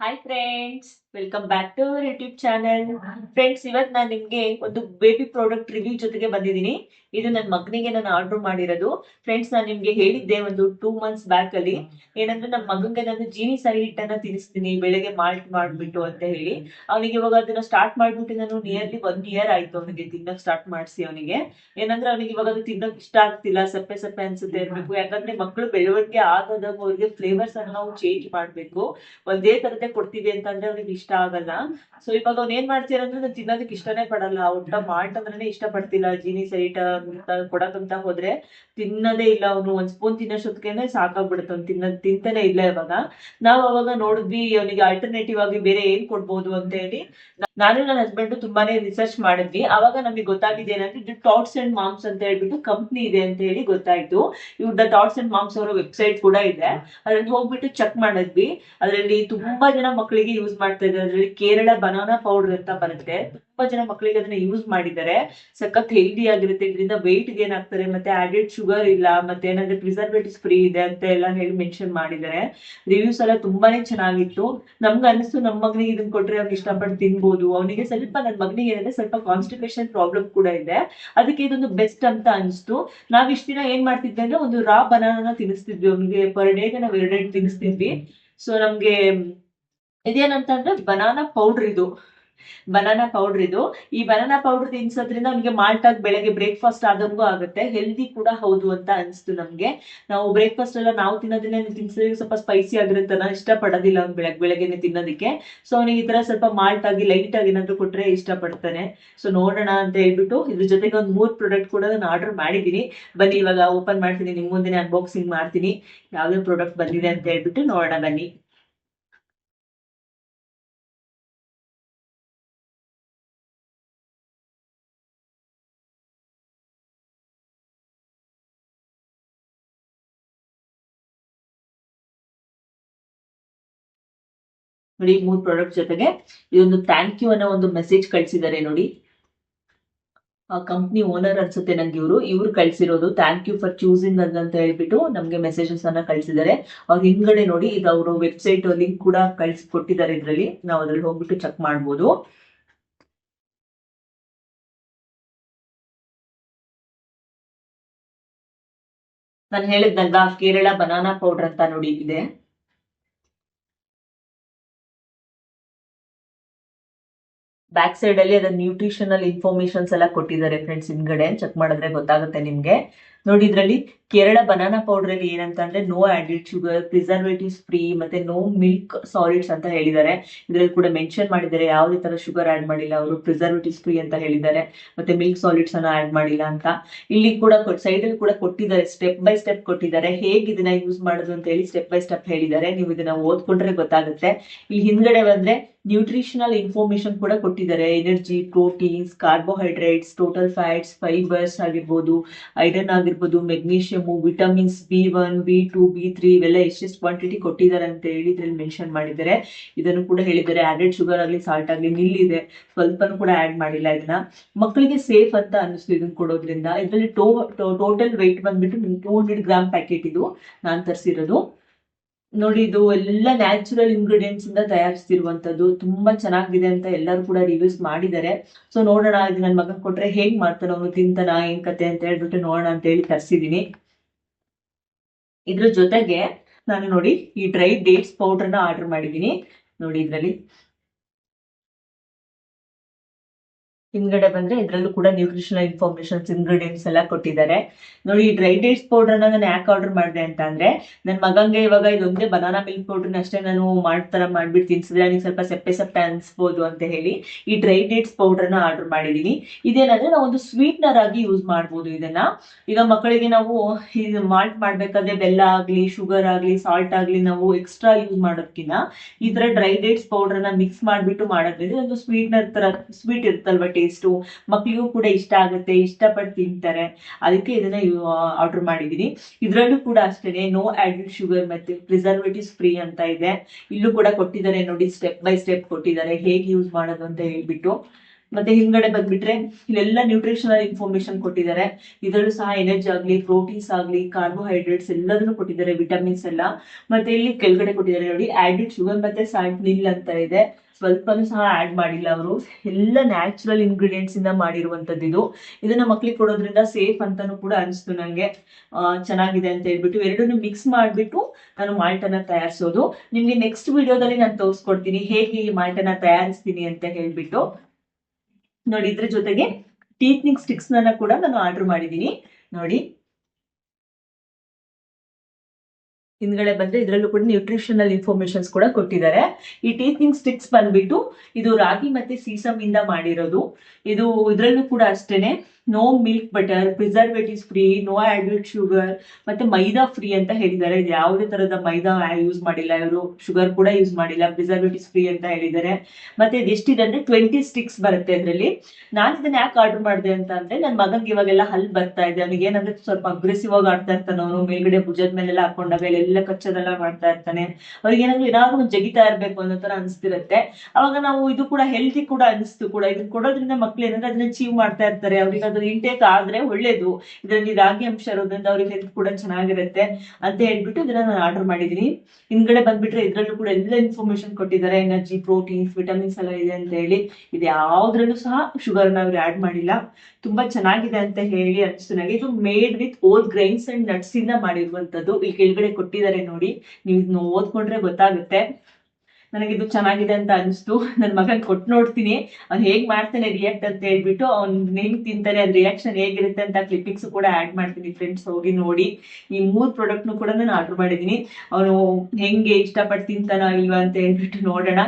Hi friends welcome back to our YouTube channel friends ಇವತ್ತು ನಾನು ನಿಮಗೆ ಒಂದು ಬೇಬಿ ಪ್ರಾಡಕ್ಟ್ ರಿವ್ಯೂ ಜೊತೆಗೆ ಬಂದಿದ್ದೀನಿ. ಇದು ನನ್ನ ಮಗನಿಗೆ ನಾನು ಆರ್ಡರ್ ಮಾಡಿರೋದು. ಫ್ರೆಂಡ್ಸ್ ನಾನು ನಿಮಗೆ ಹೇಳಿದ್ದೆ ಒಂದು ಟೂ ಮಂತ್ಸ್ ಬ್ಯಾಕ್ ಅಲ್ಲಿ. ಏನಂದ್ರೆ ನಮ್ಮ ಮಗನಿಗೆ ನಾನು ಜೀನಿ ಸರಿ ಹಿಟ್ಟನ್ನ ತಿನ್ನಿಸ್ತೀನಿ, ಬೆಳಗ್ಗೆ ಮಾಲ್ಟ್ ಮಾಡ್ಬಿಟ್ಟು ಅಂತ ಹೇಳಿ. ಅವನಿಗೆ ಇವಾಗ ಅದನ್ನ ಸ್ಟಾರ್ಟ್ ಮಾಡ್ಬಿಟ್ಟು ನಾನು ನಿಯರ್ಲಿ ಒನ್ ಇಯರ್ ಆಯ್ತು ಅವನಿಗೆ ತಿನ್ನೋಕೆ ಸ್ಟಾರ್ಟ್ ಮಾಡಿಸಿ ಅವನಿಗೆ. ಏನಂದ್ರೆ ಅವನಿಗೆ ಇವಾಗ ಅದು ತಿನ್ನೋಕೆ ಇಷ್ಟ ಆಗ್ತಿಲ್ಲ, ಸಪ್ಪೆ ಸಪ್ಪೆ ಅನ್ಸುತ್ತೆ ಇರಬೇಕು ಯಾಕಂದ್ರೆ ಮಕ್ಕಳು ಬೆಳವಣಿಗೆ ಆಗೋದಾಗ ಅವ್ರಿಗೆ ಫ್ಲೇವರ್ಸ್ ಅನ್ನ ನಾವು ಚೇಂಜ್ ಮಾಡಬೇಕು. ಒಂದೇ ತರದೇ ಕೊಡ್ತೀವಿ ಅಂತಂದ್ರೆ ಅವ್ರಿಗೆ ಇಷ್ಟ ಆಗಲ್ಲ. ಸೊ ಇವಾಗ ಅವ್ನ್ ಏನ್ ಮಾಡ್ತೀರ ಅಂದ್ರೆ ನಾನು ತಿನ್ನೋದಕ್ಕೆ ಇಷ್ಟನೇ ಪಡಲ್ಲ. ಊಟ ಮಾಡ್ತಂದ್ರೆ ಇಷ್ಟ ಪಡ್ತಿಲ್ಲ ಜೀನಿ ಸೈಟ್ ಅಂತ ಕೊಡಕಂತ ಹೋದ್ರೆ ತಿನ್ನದೇ ಇಲ್ಲ ಅವನು. ಒಂದ್ ಸ್ಪೂನ್ ತಿನ್ನೋಷ್ಟೊತ್ತಿಗೆ ಸಾಕಾಗ್ಬಿಡುತ್ತೆ. ಅವ್ನು ತಿನ್ನ, ತಿಂತಾನೆ ಇಲ್ಲ ಇವಾಗ. ನಾವ್ ಅವಾಗ ನೋಡಿದ್ವಿ, ಅವನಿಗೆ ಆಲ್ಟರ್ನೇಟಿವ್ ಆಗಿ ಬೇರೆ ಏನ್ ಕೊಡ್ಬೋದು ಅಂತ ಹೇಳಿ. ನಾನು ನನ್ನ ಹಸ್ಬೆಂಡ್ ತುಂಬಾನೇ ರಿಸರ್ಚ್ ಮಾಡಿದ್ವಿ. ಅವಾಗ ನಮಗೆ ಗೊತ್ತಾಗಿದೆ ಏನಂದ್ರೆ, ಇದು ಟಾಟ್ಸ್ ಅಂಡ್ ಮಾಮ್ಸ್ ಅಂತ ಹೇಳ್ಬಿಟ್ಟು ಕಂಪ್ನಿ ಇದೆ ಅಂತ ಹೇಳಿ ಗೊತ್ತಾಯ್ತು. ಇವ್ರದ್ದು ಟಾಟ್ಸ್ ಅಂಡ್ ಮಾಮ್ಸ್ ಅವರ ವೆಬ್ಸೈಟ್ ಕೂಡ ಇದೆ. ಅದ್ರಲ್ಲಿ ಹೋಗ್ಬಿಟ್ಟು ಚೆಕ್ ಮಾಡಿದ್ವಿ. ಅದರಲ್ಲಿ ತುಂಬಾ ಜನ ಮಕ್ಕಳಿಗೆ ಯೂಸ್ ಮಾಡ್ತಾ ಇದ್ದಾರೆ. ಅದ್ರಲ್ಲಿ ಕೇರಳ ಬನಾನಾ ಪೌಡರ್ ಅಂತ ಬರುತ್ತೆ. ತುಂಬಾ ಜನ ಮಕ್ಕಳಿಗೆ ಅದನ್ನ ಯೂಸ್ ಮಾಡಿದ್ದಾರೆ. ಸಖತ್ ಹೆಲ್ದಿ ಆಗಿರುತ್ತೆ. ಇದರಿಂದ ವೆಯ್ಟ್ ಗೇನ್ ಆಗ್ತಾರೆ. ಮತ್ತೆ ಆಡೆಡ್ ಶುಗರ್ ಇಲ್ಲ. ಮತ್ತೆ ಏನಂದ್ರೆ ಪ್ರಿಸರ್ವೇಟಿವ್ಸ್ ಫ್ರೀ ಇದೆ ಅಂತ ಎಲ್ಲ ಹೇಳಿ ಮೆನ್ಷನ್ ಮಾಡಿದ್ದಾರೆ. ರಿವ್ಯೂಸ್ ಎಲ್ಲ ತುಂಬಾನೇ ಚೆನ್ನಾಗಿತ್ತು. ನಮ್ಗೆ ಅನಿಸ್ತು ನಮ್ಮ ಮಗನಿಗೆ ಇದನ್ನ ಕೊಟ್ರೆ ಅವ್ನಿಗೆ ಇಷ್ಟಪಟ್ಟು ತಿನ್ಬೋದು. ಅವನಿಗೆ ಸ್ವಲ್ಪ ನನ್ನ ಮಗನಿಗೆ ಏನಂದ್ರೆ ಸ್ವಲ್ಪ ಕಾನ್ಸ್ಟಿಪೇಷನ್ ಪ್ರಾಬ್ಲಮ್ ಕೂಡ ಇದೆ. ಅದಕ್ಕೆ ಇದೊಂದು ಬೆಸ್ಟ್ ಅಂತ ಅನಿಸ್ತು. ನಾವ್ ಇಷ್ಟ ದಿನ ಏನ್ ಮಾಡ್ತಿದ್ವಿ ಅಂದ್ರೆ ಒಂದು ರಾ ಬನಾನ ತಿನ್ನಿಸ್ತಿದ್ವಿ ಅವ್ನಿಗೆ ಪರ್ ಡೇಗೆ ನಾವ್ ಎರಡೆರಡು ತಿನ್ನಿಸ್ತಿದ್ವಿ ಸೊ ನಮ್ಗೆ ಇದೇನಂತಂದ್ರೆ ಬನಾನಾ ಪೌಡರ್ ಇದು. ಬನಾನಾ ಪೌಡರ್ ಇದು. ಈ ಬನಾನಾ ಪೌಡರ್ ತಿನ್ಸೋದ್ರಿಂದ ಅವ್ನಿಗೆ ಮಾಲ್ಟ್ ಆಗಿ ಬೆಳಗ್ಗೆ ಬ್ರೇಕ್ಫಾಸ್ಟ್ ಆದಂಗೂ ಆಗುತ್ತೆ. ಹೆಲ್ದಿ ಕೂಡ ಹೌದು ಅಂತ ಅನ್ಸ್ತು ನಮ್ಗೆ. ನಾವು ಬ್ರೇಕ್ಫಾಸ್ಟ್ ಎಲ್ಲ ನಾವು ತಿನ್ನೋದನ್ನೇ ತಿನ್ಸೋದಕ್ಕೆ ಸ್ವಲ್ಪ ಸ್ಪೈಸಿ ಆಗಿರುತ್ತೆ. ನಾನು ಇಷ್ಟ ಪಡೋದಿಲ್ಲ ಅವ್ನು ಬೆಳಗ್ಗೆ ಬೆಳಗ್ಗೆನೆ ತಿನ್ನೋದಕ್ಕೆ. ಸೊ ಅವನಿಗೆ ಈ ತರ ಸ್ವಲ್ಪ ಮಾಲ್ಟ್ ಆಗಿ ಲೈಟ್ ಆಗಿ ಏನಾದ್ರು ಕೊಟ್ರೆ ಇಷ್ಟ ಪಡ್ತಾನೆ ಸೊ ನೋಡೋಣ ಅಂತ ಹೇಳ್ಬಿಟ್ಟು ಇದ್ರ ಜೊತೆಗೆ ಒಂದು ಮೂರ್ ಪ್ರಾಡಕ್ಟ್ ಕೂಡ ನಾನು ಆರ್ಡರ್ ಮಾಡಿದ್ದೀನಿ. ಬನ್ನಿ, ಇವಾಗ ಓಪನ್ ಮಾಡ್ತೀನಿ. ನಿಮ್ ಮುಂದೆ ಅನ್ಬಾಕ್ಸಿಂಗ್ ಮಾಡ್ತೀನಿ. ಯಾವ್ಯಾವ ಪ್ರಾಡಕ್ಟ್ ಬಂದಿದೆ ಅಂತ ಹೇಳ್ಬಿಟ್ಟು ನೋಡೋಣ ಬನ್ನಿ. ನೋಡಿ, ಮೂರ್ ಪ್ರಾಡಕ್ಟ್ ಜೊತೆಗೆ ಇದೊಂದು ಥ್ಯಾಂಕ್ ಯು ಅನ್ನೋ ಒಂದು ಮೆಸೇಜ್ ಕಳ್ಸಿದ್ದಾರೆ ನೋಡಿ. ಆ ಕಂಪ್ನಿ ಓನರ್ ಅನ್ಸುತ್ತೆ ನಂಗೆ ಇವರು. ಇವ್ರು ಕಳ್ಸಿರೋದು ಥ್ಯಾಂಕ್ ಯು ಫಾರ್ ಚೂಸಿಂಗ್ ಅಂತ ಹೇಳ್ಬಿಟ್ಟು ನಮ್ಗೆ ಮೆಸೇಜಸ್ ಅನ್ನ ಕಳ್ಸಿದ್ದಾರೆ. ಅವ್ರ ಹಿಂದ್ಗಡೆ ನೋಡಿ, ಇದು ಅವರು ವೆಬ್ಸೈಟ್ ಲಿಂಕ್ ಕೂಡ ಕಳ್ಸಿ ಕೊಟ್ಟಿದ್ದಾರೆ ಇದ್ರಲ್ಲಿ. ನಾವು ಅದ್ರಲ್ಲಿ ಹೋಗ್ಬಿಟ್ಟು ಚೆಕ್ ಮಾಡ್ಬೋದು. ನಾನು ಹೇಳಿದ್ನಲ್ವಾ, ಕೇರಳ ಬನಾನಾ ಪೌಡರ್ ಅಂತ ನೋಡಿ ಇದೆ. ಬ್ಯಾಕ್ ಸೈಡ್ ಅಲ್ಲಿ ಅದರ ನ್ಯೂಟ್ರಿಷನಲ್ ಇನ್ಫಾರ್ಮೇಶನ್ಸ್ ಎಲ್ಲ ಕೊಟ್ಟಿದ್ದಾರೆ ಫ್ರೆಂಡ್ಸ್ ಹಿಂದ್ಗಡೆ ಚೆಕ್ ಮಾಡಿದ್ರೆ ಗೊತ್ತಾಗುತ್ತೆ ನಿಮ್ಗೆ. ನೋಡಿ ಇದರಲ್ಲಿ ಕೇರಳ ಬನಾನಾ ಪೌಡರ್ ಅಲ್ಲಿ ಏನಂತ ಅಂದ್ರೆ no added sugar preservatives free ಮತ್ತೆ ನೋ ಮಿಲ್ಕ್ ಸಾಲಿಡ್ಸ್ ಅಂತ ಹೇಳಿದ್ದಾರೆ. ಇದ್ರಲ್ಲಿ ಕೂಡ ಮೆನ್ಷನ್ ಮಾಡಿದ್ದಾರೆ ಯಾವುದೇ ತರ ಶುಗರ್ ಆಡ್ ಮಾಡಿಲ್ಲ ಅವರು ಪ್ರಿಸರ್ವೇಟಿವ್ಸ್ ಫ್ರೀ ಅಂತ ಹೇಳಿದ್ದಾರೆ. ಮತ್ತೆ ಮಿಲ್ಕ್ ಸಾಲಿಡ್ಸ್ ಅನ್ನ ಆಡ್ ಮಾಡಿಲ್ಲ ಅಂತ. ಇಲ್ಲಿ ಕೂಡ ಸೈಡ್ ಅಲ್ಲಿ ಕೂಡ ಕೊಟ್ಟಿದ್ದಾರೆ ಸ್ಟೆಪ್ ಬೈ ಸ್ಟೆಪ್ ಕೊಟ್ಟಿದ್ದಾರೆ. ಹೇಗೆ ಇದನ್ನ ಯೂಸ್ ಮಾಡೋದು ಅಂತ ಹೇಳಿ ಸ್ಟೆಪ್ ಬೈ ಸ್ಟೆಪ್ ಹೇಳಿದ್ದಾರೆ. ನೀವು ಇದನ್ನ ಓದ್ಕೊಂಡ್ರೆ ಗೊತ್ತಾಗುತ್ತೆ. ಇಲ್ಲಿ ಹಿಂದ್ಗಡೆ ಬಂದ್ರೆ ನ್ಯೂಟ್ರಿಷನಲ್ ಇನ್ಫಾರ್ಮೇಶನ್ ಕೂಡ ಕೊಟ್ಟಿದ್ದಾರೆ. Energy proteins carbohydrates total fats fibres ಆಗಿರ್ಬೋದು ಐರನ್ ಆಗಿರ್ಬೋದು. Magnesium vitamins B one B two B three ಇವೆಲ್ಲ ಎಷ್ಟೆಷ್ಟು ಕ್ವಾಂಟಿಟಿ ಕೊಟ್ಟಿದ್ದಾರೆ ಅಂತ ಹೇಳಿ ಇದ್ರಲ್ಲಿ ಮೆನ್ಷನ್ ಮಾಡಿದ್ದಾರೆ. ಇದನ್ನು ಕೂಡ ಹೇಳಿದ್ದಾರೆ ಆಡೆಡ್ ಶುಗರ್ ಆಗಲಿ ಸಾಲ್ಟ್ ಆಗಲಿ ನಿಲ್ಲಿದೆ. ಸ್ವಲ್ಪನೂ ಕೂಡ ಆಡ್ ಮಾಡಿಲ್ಲ ಇದನ್ನ. ಮಕ್ಕಳಿಗೆ ಸೇಫ್ ಅಂತ ಅನಿಸ್ತು ಇದನ್ನ ಕೊಡೋದ್ರಿಂದ. ಇದರಲ್ಲಿ ಟೋಟಲ್ ವೆಯ್ಟ್ ಬಂದ್ಬಿಟ್ಟು ಟೂ ಹಂಡ್ರೆಡ್ ಗ್ರಾಮ್ ಪ್ಯಾಕೆಟ್ ಇದು. ನಾನ್ ತರಿಸಿರೋದು. ನೋಡಿ, ಇದು ಎಲ್ಲ ನ್ಯಾಚುರಲ್ ಇಂಗ್ರೀಡಿಯೆಂಟ್ಸ್ ಇಂದ ತಯಾರಿಸ್ತಿರುವಂತದ್ದು ತುಂಬಾ ಚೆನ್ನಾಗಿದೆ ಅಂತ ಎಲ್ಲರೂ ಕೂಡ ರಿವ್ಯೂಸ್ ಮಾಡಿದ್ದಾರೆ. ಸೊ ನೋಡೋಣ, ಇದು ನನ್ನ ಮಗನ್ ಕೊಟ್ರೆ ಹೇಗ್ ಮಾಡ್ತಾನ, ಅವನು ತಿಂತಾನ, ಏನ್ ಕತೆ ಅಂತ ಹೇಳ್ಬಿಟ್ಟು ನೋಡೋಣ ಅಂತ ಹೇಳಿ ತರಿಸಿದೀನಿ. ಇದ್ರ ಜೊತೆಗೆ ನಾನು ನೋಡಿ ಈ ಡ್ರೈ ಡೇಟ್ಸ್ ಪೌಡರ್ನ ಆರ್ಡರ್ ಮಾಡಿದೀನಿ. ನೋಡಿ ಇದ್ರಲ್ಲಿ. ಹಿಂದ್ಗಡೆ ಬಂದ್ರೆ ಇದ್ರಲ್ಲೂ ಕೂಡ ನ್ಯೂಟ್ರಿಷನಲ್ ಇನ್ಫಾರ್ಮೇಶನ್ಸ್ ಇಂಗ್ರೀಡಿಯೆಂಟ್ಸ್ ಎಲ್ಲ ಕೊಟ್ಟಿದ್ದಾರೆ. ನೋಡಿ, ಈ ಡ್ರೈ ಡೇಟ್ಸ್ ಪೌಡರ್ ನಾನು ಯಾಕೆ ಆರ್ಡರ್ ಮಾಡಿದೆ ಅಂತ ಅಂದ್ರೆ ನನ್ನ ಮಗಂಗೆ ಇವಾಗ ಇದೊಂದೇ ಬನಾನಾ ಮಿಲ್ಕ್ ಪೌಡರ್ನ ಅಷ್ಟೇ ನಾನು ಮಾಡ್ತಾರ ಮಾಡ್ಬಿಟ್ಟು ತಿನ್ಸಿದ್ರೆ ನನಗೆ ಸ್ವಲ್ಪ ಸೆಪ್ಪೆ ಸೆಪ್ಪೆ ಅನ್ಸ್ಬೋದು ಅಂತ ಹೇಳಿ ಈ ಡ್ರೈ ಡೇಟ್ಸ್ ಪೌಡರ್ನ ಆರ್ಡರ್ ಮಾಡಿದೀನಿ. ಇದೇನಂದ್ರೆ ನಾವು ಒಂದು ಸ್ವೀಟ್ನರ್ ಆಗಿ ಯೂಸ್ ಮಾಡ್ಬೋದು ಇದನ್ನ. ಈಗ ಮಕ್ಕಳಿಗೆ ನಾವು ಇದು ಮಾಲ್ಟ್ ಮಾಡ್ಬೇಕಾದ್ರೆ ಬೆಲ್ಲ ಆಗ್ಲಿ ಶುಗರ್ ಆಗ್ಲಿ ಸಾಲ್ಟ್ ಆಗ್ಲಿ ನಾವು ಎಕ್ಸ್ಟ್ರಾ ಯೂಸ್ ಮಾಡೋದ್ಕಿಂತ ಈ ತರ ಡ್ರೈ ಡೇಟ್ಸ್ ಪೌಡರ್ನ ಮಿಕ್ಸ್ ಮಾಡ್ಬಿಟ್ಟು ಮಾಡೋದ್ರಿಂದ ಒಂದು ಸ್ವೀಟ್ನರ್ ತರ ಸ್ವೀಟ್ ಇರುತ್ತಲ್ವ ಟೇಸ್ಟು ಮಕ್ಕಳಿಗೂ ಕೂಡ ಇಷ್ಟ ಆಗುತ್ತೆ, ಇಷ್ಟಪಟ್ಟು ತಿಂತಾರೆ. ಅದಕ್ಕೆ ಇದನ್ನ ಆರ್ಡರ್ ಮಾಡಿದೀನಿ. ಇದರಲ್ಲೂ ಕೂಡ ಅಷ್ಟೇನೆ ನೋ ಆಡಿಡ್ ಶುಗರ್ ಮತ್ತೆ ಪ್ರಿಸರ್ವೇಟಿವ್ಸ್ ಫ್ರೀ ಅಂತ ಇದೆ. ಇಲ್ಲೂ ಕೂಡ ಕೊಟ್ಟಿದ್ದಾರೆ ನೋಡಿ ಸ್ಟೆಪ್ ಬೈ ಸ್ಟೆಪ್ ಕೊಟ್ಟಿದ್ದಾರೆ. ಹೇಗೆ ಯೂಸ್ ಮಾಡೋದು ಅಂತ ಹೇಳ್ಬಿಟ್ಟು. ಮತ್ತೆ ಹಿಂದ್ಗಡೆ ಬಂದ್ಬಿಟ್ರೆ ಇಲ್ಲೆಲ್ಲ ನ್ಯೂಟ್ರಿಷನಲ್ ಇನ್ಫಾರ್ಮೇಶನ್ ಕೊಟ್ಟಿದ್ದಾರೆ. ಇದರಲ್ಲೂ ಸಹ ಎನರ್ಜಿ ಆಗ್ಲಿ ಪ್ರೋಟೀನ್ಸ್ ಆಗ್ಲಿ ಕಾರ್ಬೋಹೈಡ್ರೇಟ್ಸ್ ಎಲ್ಲದನ್ನು ಕೊಟ್ಟಿದ್ದಾರೆ ವಿಟಮಿನ್ಸ್ ಎಲ್ಲ. ಮತ್ತೆ ಇಲ್ಲಿ ಕೆಳಗಡೆ ಕೊಟ್ಟಿದ್ದಾರೆ ನೋಡಿ ಆಡಿಡ್ ಶುಗರ್ ಮತ್ತೆ ಸಾಲ್ಟ್ ನಿಲ್ ಅಂತ ಇದೆ. ಸ್ವಲ್ಪನೂ ಸಹ ಆಡ್ ಮಾಡಿಲ್ಲ ಅವರು. ಎಲ್ಲ ನ್ಯಾಚುರಲ್ ಇಂಗ್ರೀಡಿಯೆಂಟ್ಸ್ ಇಂದ ಮಾಡಿರುವಂತದ್ದು ಇದು. ಇದನ್ನ ಮಕ್ಳಿಗೆ ಕೊಡೋದ್ರಿಂದ ಸೇಫ್ ಅಂತಾನು ಕೂಡ ಅನಿಸ್ತು ನಂಗೆ. ಆ, ಚೆನ್ನಾಗಿದೆ ಅಂತ ಹೇಳ್ಬಿಟ್ಟು ಎರಡನ್ನು ಮಿಕ್ಸ್ ಮಾಡಿಬಿಟ್ಟು ನಾನು ಮಾಲ್ಟನ್ನ ತಯಾರಿಸೋದು. ನಿಮ್ಗೆ ನೆಕ್ಸ್ಟ್ ವಿಡಿಯೋದಲ್ಲಿ ನಾನು ತೋರಿಸ್ಕೊಡ್ತೀನಿ. ಹೇಗೆ ಈ ಮಾಲ್ಟನ್ನ ತಯಾರಿಸ್ತೀನಿ ಅಂತ ಹೇಳ್ಬಿಟ್ಟು. ನೋಡಿ, ಇದ್ರ ಜೊತೆಗೆ ಟೀತ್ನಿಂಗ್ ಸ್ಟಿಕ್ಸ್ ನನ್ನ ಕೂಡ ನಾನು ಆರ್ಡರ್ ಮಾಡಿದ್ದೀನಿ ನೋಡಿ. ಹಿಂದ್ಗಡೆ ಬಂದ್ರೆ ಇದರಲ್ಲೂ ಕೂಡ ನ್ಯೂಟ್ರಿಷನಲ್ ಇನ್ಫಾರ್ಮೇಶನ್ಸ್ ಕೂಡ ಕೊಟ್ಟಿದ್ದಾರೆ. ಈ ಟೀತ್ನಿಂಗ್ ಸ್ಟಿಕ್ಸ್ ಬಂದ್ಬಿಟ್ಟು ಇದು ರಾಗಿ ಮತ್ತೆ ಸೀಸಮ್ ಇಂದ ಮಾಡಿರೋದು. ಇದು ಇದರಲ್ಲೂ ಕೂಡ ಅಷ್ಟೇನೆ. No milk butter preservatives free no added sugar ಮತ್ತೆ ಮೈದಾ ಫ್ರೀ ಅಂತ ಹೇಳಿದ್ದಾರೆ. ಇದು ಯಾವುದೇ ತರದ ಮೈದಾ ಯೂಸ್ ಮಾಡಿಲ್ಲ. ಇವರು ಶುಗರ್ ಕೂಡ ಯೂಸ್ ಮಾಡಿಲ್ಲ. ಪ್ರಿಸರ್ವೇಟಿವ್ಸ್ ಫ್ರೀ ಅಂತ ಹೇಳಿದ್ದಾರೆ. ಮತ್ತೆ ಇದು ಎಷ್ಟಿದೆ ಅಂದ್ರೆ ಟ್ವೆಂಟಿ ಸ್ಟಿಕ್ಸ್ ಬರುತ್ತೆ ಅದರಲ್ಲಿ ನಾನು ಇದನ್ನ ಯಾಕೆ ಆರ್ಡರ್ ಮಾಡಿದೆ ಅಂತ ಅಂದ್ರೆ ನನ್ನ ಮಗನ್ಗೆ ಇವಾಗೆಲ್ಲ ಹಲ್ ಬರ್ತಾ ಇದೆ. ಅವನಿಗೆ ಏನಂದ್ರೆ ಸ್ವಲ್ಪ ಅಗ್ರೆಸಿವ್ ಆಗಿ ಆಡ್ತಾ ಇರ್ತಾನೆ ಅವನು. ಮೇಲ್ಗಡೆ ಭುಜದ ಮೇಲೆಲ್ಲ ಹಾಕೊಂಡಾಗ ಎಲ್ಲ ಕಚ್ಚದೆಲ್ಲ ಮಾಡ್ತಾ ಇರ್ತಾನೆ. ಅವ್ರಿಗೆ ಏನಾದ್ರು ಏನಾದ್ರು ಜಗಿತಾ ಇರ್ಬೇಕು ಅನ್ನೋ ತರ ಅನ್ಸ್ತಿರತ್ತೆ. ಅವಾಗ ನಾವು ಇದು ಕೂಡ ಹೆಲ್ತಿ ಕೂಡ ಅನಿಸ್ತು ಕೂಡ. ಇದನ್ನ ಕೊಡೋದ್ರಿಂದ ಮಕ್ಳು ಏನಂದ್ರೆ ಅದನ್ನ ಚೀವ್ ಮಾಡ್ತಾ ಇರ್ತಾರೆ. ಅವ್ರಿಗೆ ಅದು ಇಂಟೇಕ್ ಆದ್ರೆ ಒಳ್ಳೇದು. ಇದರಲ್ಲಿ ರಾಗಿ ಅಂಶ ಇರೋದ್ರಿಂದ ಅವ್ರಿಗೆ ಹೆಲ್ತ್ ಕೂಡ ಚೆನ್ನಾಗಿರುತ್ತೆ ಅಂತ ಹೇಳ್ಬಿಟ್ಟು ಇದನ್ನ ನಾನು ಆರ್ಡರ್ ಮಾಡಿದೀನಿ ಹಿಂದ್ಗಡೆ ಬಂದ್ಬಿಟ್ರೆ ಇದ್ರಲ್ಲೂ ಕೂಡ ಎಲ್ಲ ಇನ್ಫಾರ್ಮೇಶನ್ ಕೊಟ್ಟಿದ್ದಾರೆ. ಎನರ್ಜಿ ಪ್ರೋಟೀನ್ಸ್ ವಿಟಮಿನ್ಸ್ ಎಲ್ಲ ಇದೆ ಅಂತ ಹೇಳಿ. ಇದು ಯಾವ್ದ್ರಲ್ಲೂ ಸಹ ಶುಗರ್ನ ಅವ್ರು ಆಡ್ ಮಾಡಿಲ್ಲ. ತುಂಬಾ ಚೆನ್ನಾಗಿದೆ ಅಂತ ಹೇಳಿ ಅನಿಸ್ತು ನನಗೆ ಇದು made with oat grains and nuts ಇಂದ ಮಾಡಿರುವಂತದ್ದು. ಇಲ್ಲಿ ಕೆಳಗಡೆ ಕೊಟ್ಟಿದ್ದಾರೆ ನೋಡಿ. ನೀವು ಓದ್ಕೊಂಡ್ರೆ ಗೊತ್ತಾಗುತ್ತೆ. ನನಗೆ ಇದು ಚೆನ್ನಾಗಿದೆ ಅಂತ ಅನಿಸ್ತು. ನನ್ನ ಮಗನ್ ಕೊಟ್ಟು ನೋಡ್ತೀನಿ. ಅವ್ನು ಹೇಗ್ ಮಾಡ್ತಾನೆ ರಿಯಾಕ್ಟ್ ಅಂತ ಹೇಳ್ಬಿಟ್ಟು ಅವ್ನ್ ಹೆಂಗ್ ತಿಂತಾನೆ, ಅದ್ ರಿಯಾಕ್ಷನ್ ಹೇಗಿರುತ್ತೆ ಅಂತ ಕ್ಲಿಪಿಕ್ಸ್ ಕೂಡ ಆಡ್ ಮಾಡ್ತೀನಿ ಫ್ರೆಂಡ್ಸ್ ಹೋಗಿ ನೋಡಿ. ಈ ಮೂರ್ ಪ್ರಾಡಕ್ಟ್ನು ಕೂಡ ನಾನು ಆರ್ಡರ್ ಮಾಡಿದೀನಿ ಅವನು ಹೆಂಗೆ ಇಷ್ಟಪಟ್ಟು ತಿಂತಾನೋ ಇಲ್ವಾ ಅಂತ ಹೇಳ್ಬಿಟ್ಟು ನೋಡೋಣ.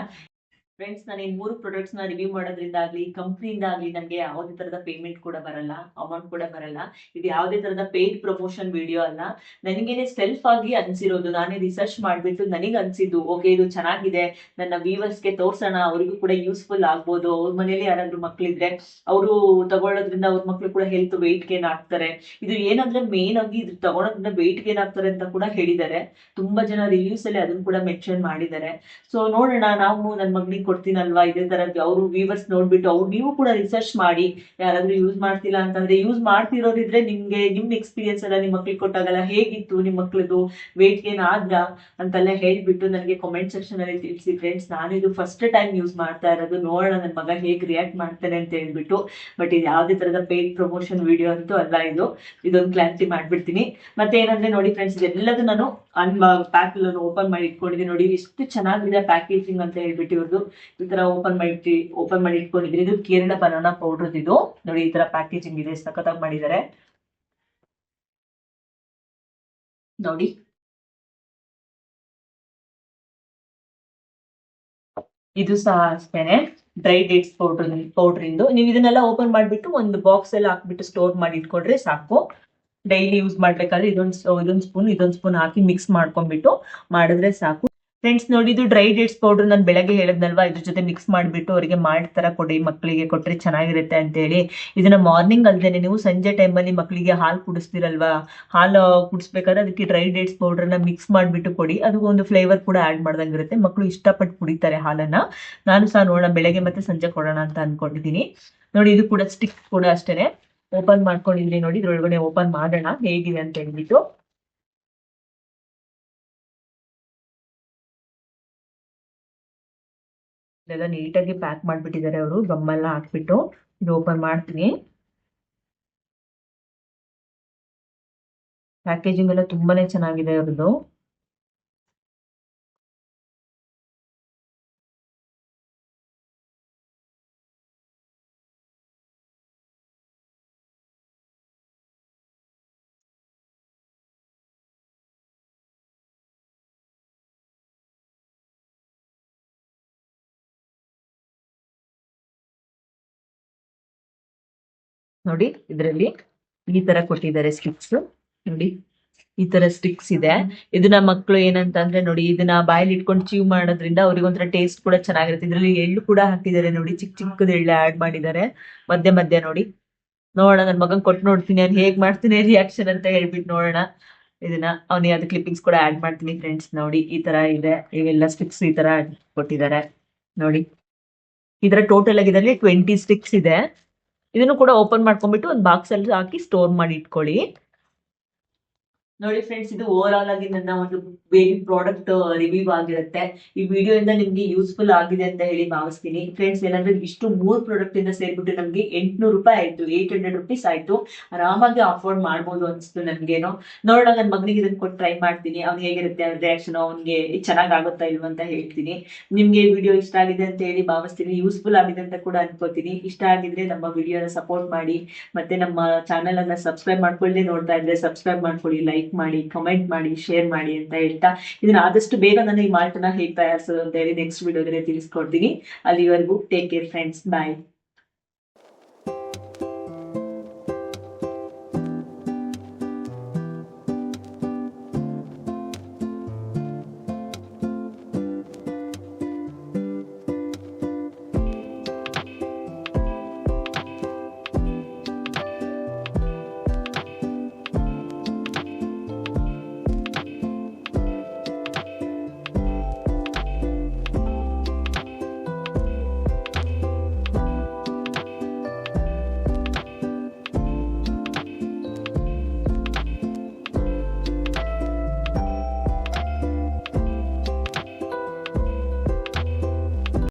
ಫ್ರೆಂಡ್ಸ್ ನಾನು ಈ ಮೂರು ಪ್ರಾಡಕ್ಟ್ಸ್ನ ರಿವ್ಯೂ ಮಾಡೋದ್ರಿಂದ ಆಗ್ಲಿ ಕಂಪ್ನಿಯಿಂದ ಆಗ್ಲಿ ನನಗೆ ಯಾವುದೇ ತರದ ಪೇಮೆಂಟ್ ಕೂಡ ಬರಲ್ಲ ಅಮೌಂಟ್ ಕೂಡ ಬರಲ್ಲ. ಇದು ಯಾವುದೇ ತರದ ಪೇಯ್ಡ್ ಪ್ರಮೋಷನ್ ವಿಡಿಯೋ ಅಲ್ಲ. ನನಗೇನೆ ಸೆಲ್ಫ್ ಆಗಿ ಅನ್ಸಿರೋದು. ನಾನೇ ರಿಸರ್ಚ್ ಮಾಡ್ಬಿಟ್ಟು ನನಗೆ ಅನ್ಸಿದ್ದು ಓಕೆ ಇದು ಚೆನ್ನಾಗಿದೆ, ನನ್ನ ವ್ಯೂವರ್ಸ್ಗೆ ತೋರ್ಸೋಣ, ಅವರಿಗೂ ಕೂಡ ಯೂಸ್ಫುಲ್ ಆಗ್ಬೋದು. ಅವ್ರ ಮನೇಲಿ ಯಾರಾದ್ರೂ ಮಕ್ಳಿದ್ರೆ, ಅವರು ತಗೊಳ್ಳೋದ್ರಿಂದ ಅವ್ರ ಮಕ್ಳು ಕೂಡ ಹೆಲ್ತ್ ವೆಯ್ಟ್ ಗೇನ್ ಆಗ್ತಾರೆ. ಇದು ಏನಂದ್ರೆ ಮೇನ್ ಆಗಿ ಇದು ತಗೊಳೋದ್ರಿಂದ ವೆಯ್ಟ್ ಗೇನ್ ಆಗ್ತಾರೆ ಅಂತ ಕೂಡ ಹೇಳಿದ್ದಾರೆ. ತುಂಬಾ ಜನ ರಿವ್ಯೂಸ್ ಅಲ್ಲಿ ಅದನ್ನ ಕೂಡ ಮೆನ್ಷನ್ ಮಾಡಿದ್ದಾರೆ. ಸೊ ನೋಡೋಣ, ನಾವು ನನ್ನ ಮಗನಿಗೆ ಕೊಡ್ತೀನಲ್ವಾ? ಇದೇ ತರ ಅವರು ವ್ಯೂವರ್ಸ್ ನೋಡ್ಬಿಟ್ಟು ಅವ್ರು ನೀವು ಕೂಡ ರಿಸರ್ಚ್ ಮಾಡಿ, ಯಾರಾದ್ರೂ ಯೂಸ್ ಮಾಡ್ತಿಲ್ಲ ಅಂತಂದ್ರೆ ಯೂಸ್ ಮಾಡ್ತಿರೋದಿದ್ರೆ ನಿಮ್ಗೆ, ನಿಮ್ ಎಕ್ಸ್ಪೀರಿಯನ್ಸ್ ಎಲ್ಲ ನಿಮ್ ಮಕ್ಳಿಗೆ ಕೊಟ್ಟಾಗಲ್ಲ. ಹೇಗಿತ್ತು ನಿಮ್ ಮಕ್ಳದು? ವೇಟ್ ಗೇನ್ ಆದ್ರ ಅಂತೆಲ್ಲ ಹೇಳ್ಬಿಟ್ಟು ನನಗೆ ಕಾಮೆಂಟ್ ಸೆಕ್ಷನ್ ಅಲ್ಲಿ ತಿಳಿಸಿ ಫ್ರೆಂಡ್ಸ್ ನಾನು ಇದು ಫಸ್ಟ್ ಟೈಮ್ ಯೂಸ್ ಮಾಡ್ತಾ ಇರೋದು. ನೋಡೋಣ ನನ್ ಮಗ ಹೇಗ್ ರಿಯಾಕ್ಟ್ ಮಾಡ್ತಾನೆ ಅಂತ ಹೇಳ್ಬಿಟ್ಟು. ಬಟ್ ಇದು ಯಾವುದೇ ತರದ ಪೇಡ್ ಪ್ರಮೋಷನ್ ವಿಡಿಯೋ ಅಂತೂ ಅಲ್ಲ ಇದು. ಇದೊಂದು ಕ್ಲಾರಿಟಿ ಮಾಡ್ಬಿಡ್ತೀನಿ. ಮತ್ತೆ ಏನಂದ್ರೆ ನೋಡಿ ಫ್ರೆಂಡ್ಸ್ ಇದೆಲ್ಲದೂ ನಾನು ಅನ್ ಪ್ಯಾಕ್ ಓಪನ್ ಮಾಡಿ ಇಟ್ಕೊಂಡಿದ್ದೀನಿ. ನೋಡಿ ಎಷ್ಟು ಚೆನ್ನಾಗಿದೆ ಪ್ಯಾಕೇಜಿಂಗ್ ಅಂತ ಹೇಳ್ಬಿಟ್ಟು ಇವ್ರದ್ದು ಈ ತರ ಓಪನ್ ಮಾಡಿ ಓಪನ್ ಮಾಡಿ ಇಟ್ಕೊಂಡಿದ್ರೆ ಇದು ಕೇರಳ ಬನಾನಾ ಪೌಡರ್ ಇದು. ನೋಡಿ, ಈ ತರ ಪ್ಯಾಕೇಜಿಂಗ್ ಇದೆ. ಸಖತ್ತಾಗಿ ಮಾಡಿದ್ದಾರೆ. ನೋಡಿ. ಇದು ಸಹ ಅಷ್ಟೇನೆ. ಡ್ರೈ ಡೇಟ್ಸ್ ಪೌಡರ್ ಪೌಡರ್ ಇಂದು. ನೀವು ಇದನ್ನೆಲ್ಲ ಓಪನ್ ಮಾಡಿಬಿಟ್ಟು ಒಂದು ಬಾಕ್ಸ್ ಎಲ್ಲ ಹಾಕ್ಬಿಟ್ಟು ಸ್ಟೋರ್ ಮಾಡಿ ಇಟ್ಕೊಂಡ್ರೆ ಸಾಕು. ಡೈಲಿ ಯೂಸ್ ಮಾಡ್ಬೇಕಾದ್ರೆ ಇದೊಂದು ಇದೊಂದು ಸ್ಪೂನ್ ಇದೊಂದು ಸ್ಪೂನ್ ಹಾಕಿ ಮಿಕ್ಸ್ ಮಾಡ್ಕೊಂಡ್ಬಿಟ್ಟು ಮಾಡಿದ್ರೆ ಸಾಕು. ಫ್ರೆಂಡ್ಸ್ ನೋಡಿ, ಇದು ಡ್ರೈ ಡೇಟ್ಸ್ ಪೌಡರ್ ನಾನು ಬೆಳಗ್ಗೆ ಹೇಳಿದ್ನಲ್ವಾ? ಇದ್ರ ಜೊತೆ ಮಿಕ್ಸ್ ಮಾಡಿಬಿಟ್ಟು ಅವರಿಗೆ ಮಾಡಿ ತರ ಕೊಡಿ ಮಕ್ಕಳಿಗೆ ಕೊಟ್ಟರೆ ಚೆನ್ನಾಗಿರುತ್ತೆ ಅಂತ ಹೇಳಿ ಇದನ್ನ ಮಾರ್ನಿಂಗ್ ಅಲ್ದೇನೆ ನೀವು ಸಂಜೆ ಟೈಮಲ್ಲಿ ಮಕ್ಕಳಿಗೆ ಹಾಲು ಕುಡಿಸ್ತಿರಲ್ವಾ? ಹಾಲು ಕುಡಿಸ್ಬೇಕಾದ್ರೆ ಅದಕ್ಕೆ ಡ್ರೈ ಡೇಟ್ಸ್ನ ಮಿಕ್ಸ್ ಮಾಡಿಬಿಟ್ಟು ಕೊಡಿ. ಅದು ಒಂದು ಫ್ಲೇವರ್ ಕೂಡ ಆ್ಯಡ್ ಮಾಡ್ದಂಗಿರುತ್ತೆ. ಮಕ್ಕಳು ಇಷ್ಟಪಟ್ಟು ಕುಡಿತಾರೆ ಹಾಲನ್ನ. ನಾನು ಸಹ ನೋಡೋಣ, ಬೆಳಗ್ಗೆ ಮತ್ತೆ ಸಂಜೆ ಕೊಡೋಣ ಅಂತ ಅನ್ಕೊಂಡಿದೀನಿ. ನೋಡಿ, ಇದು ಕೂಡ ಸ್ಟಿಕ್ ಕೂಡ ಅಷ್ಟೇನೆ. ಓಪನ್ ಮಾಡ್ಕೊಂಡಿದ್ರಿ ನೋಡಿ, ಇದ್ರೊಳಗಡೆ ಓಪನ್ ಮಾಡೋಣ. ಹೇಗಿದೆ ಅಂತ ಹೇಳ್ಬಿಟ್ಟು. ಇದೆಲ್ಲ ನೀಟಾಗಿ ಪ್ಯಾಕ್ ಮಾಡ್ಬಿಟ್ಟಿದ್ದಾರೆ ಅವರು. ಗಮ್ಮೆಲ್ಲ ಹಾಕ್ಬಿಟ್ಟು ಇದು ಓಪನ್ ಮಾಡ್ತೀನಿ. ಪ್ಯಾಕೇಜಿಂಗ್ ಎಲ್ಲ ತುಂಬಾನೇ ಚೆನ್ನಾಗಿದೆ ಅವ್ರದ್ದು. ನೋಡಿ, ಇದರಲ್ಲಿ ಈ ತರ ಕೊಟ್ಟಿದ್ದಾರೆ ಸ್ಟಿಕ್ಸ್ ನೋಡಿ, ಈ ತರ ಸ್ಟಿಕ್ಸ್ ಇದೆ. ಇದನ್ನ ಮಕ್ಕಳು ಏನಂತ ಅಂದ್ರೆ ನೋಡಿ, ಇದನ್ನ ಬಾಯಲ್ಲಿ ಇಟ್ಕೊಂಡು ಚೀವ್ ಮಾಡೋದ್ರಿಂದ ಅವ್ರಿಗೆ ಒಂಥರ ಟೇಸ್ಟ್ ಕೂಡ ಚೆನ್ನಾಗಿರುತ್ತೆ. ಇದ್ರಲ್ಲಿ ಎಳ್ಳು ಕೂಡ ಹಾಕಿದ್ದಾರೆ ನೋಡಿ ಚಿಕ್ಕ ಚಿಕ್ಕದ ಎಳ್ಳು ಆಡ್ ಮಾಡಿದ್ದಾರೆ. ಮಧ್ಯ ಮಧ್ಯ ನೋಡಿ. ನೋಡೋಣ ನನ್ನ ಮಗನ್ ಕೊಟ್ಟು ನೋಡ್ತೀನಿ, ಅವ್ನು ಹೇಗ್ ಮಾಡ್ತೀನಿ ರಿಯಾಕ್ಷನ್ ಅಂತ ಹೇಳ್ಬಿಟ್ಟು ನೋಡೋಣ. ಇದನ್ನ ಅವ್ನಿಗೆ ಅದು ಕ್ಲಿಪ್ಪಿಂಗ್ಸ್ ಕೂಡ ಆಡ್ ಮಾಡ್ತೀನಿ ಫ್ರೆಂಡ್ಸ್ ನೋಡಿ, ಈ ತರ ಇದೆ. ಇವೆಲ್ಲ ಸ್ಟಿಕ್ಸ್ ಈ ತರ ಕೊಟ್ಟಿದ್ದಾರೆ. ನೋಡಿ ಇದರ ಟೋಟಲ್ ಆಗಿ ಟ್ವೆಂಟಿ ಸ್ಟಿಕ್ಸ್ ಇದೆ. ಇದನ್ನು ಕೂಡ ಓಪನ್ ಮಾಡ್ಕೊಂಡ್ಬಿಟ್ಟು ಒಂದು ಬಾಕ್ಸ್ ಅಲ್ಲಿ ಹಾಕಿ ಸ್ಟೋರ್ ಮಾಡಿ ಇಟ್ಕೊಳ್ಳಿ. ನೋಡಿ ಫ್ರೆಂಡ್ಸ್ ಇದು ಓವರ್ ಆಲ್ ಆಗಿ ನನ್ನ ಒಂದು ಬೇಬಿ ಪ್ರಾಡಕ್ಟ್ ರಿವ್ಯೂ ಆಗಿರುತ್ತೆ. ಈ ವಿಡಿಯೋ ಇಂದ ನಿಮ್ಗೆ ಯೂಸ್ಫುಲ್ ಆಗಿದೆ ಅಂತ ಹೇಳಿ ಭಾವಿಸ್ತೀನಿ. ಫ್ರೆಂಡ್ಸ್ ಏನಂದ್ರೆ ಇಷ್ಟು ಮೂರು ಪ್ರಾಡಕ್ಟ್ ಇಂದ ಸೇರ್ಬಿಟ್ಟು ನಮ್ಗೆ ಎಂಟ್ನೂರು ರೂಪಾಯಿ ಆಯ್ತು ಏಟ್ ಹಂಡ್ರೆಡ್ ರುಪೀಸ್ ಆಯ್ತು. ಆರಾಮಾಗಿ ಅಫೋರ್ಡ್ ಮಾಡ್ಬೋದು ಅನ್ಸ್ತು ನನ್ಗೇನೋ ನೋಡೋಣ ನನ್ನ ಮಗನಿಗೆ ಇದನ್ನ ಕೊಟ್ಟು ಟ್ರೈ ಮಾಡ್ತೀನಿ. ಅವ್ನು ಹೇಗಿರುತ್ತೆ, ಅವ್ನ ರಿಯಾಕ್ಷನ್ ಅವ್ನಿಗೆ ಚೆನ್ನಾಗ್ ಆಗುತ್ತಾ ಇಲ್ವಾ ಅಂತ ಹೇಳ್ತೀನಿ. ನಿಮ್ಗೆ ವಿಡಿಯೋ ಇಷ್ಟ ಆಗಿದೆ ಅಂತ ಹೇಳಿ ಭಾವಿಸ್ತೀನಿ. ಯೂಸ್ಫುಲ್ ಆಗಿದೆ ಅಂತ ಕೂಡ ಅನ್ಕೋತೀನಿ. ಇಷ್ಟ ಆಗಿದ್ರೆ ನಮ್ಮ ವಿಡಿಯೋನ ಸಪೋರ್ಟ್ ಮಾಡಿ. ಮತ್ತೆ ನಮ್ಮ ಚಾನೆಲ್ ಅನ್ನ ಸಬ್ಸ್ಕ್ರೈಬ್ ಮಾಡ್ಕೊಳ್ಳಿ ನೋಡ್ತಾ ಇದ್ರೆ ಸಬ್ಸ್ಕ್ರೈಬ್ ಮಾಡ್ಕೊಳ್ಳಿ ಲೈಕ್ ಮಾಡಿ ಕಮೆಂಟ್ ಮಾಡಿ ಶೇರ್ ಮಾಡಿ ಅಂತ ಹೇಳ್ತಾ ಇದನ್ನ ಆದಷ್ಟು ಬೇಗ ನಾನು ಈ ಮಾಲ್ಟನ್ನ ಹೇಗೆ ತಯಾರಿಸೋದು ಅಂತ ಹೇಳಿ ನೆಕ್ಸ್ಟ್ ವಿಡಿಯೋದಲ್ಲಿ ತಿಳಿಸ್ಕೊಡ್ತೀನಿ. ಅಲ್ಲಿವರೆಗೂ ಟೇಕ್ ಕೇರ್ ಫ್ರೆಂಡ್ಸ್ ಬಾಯ್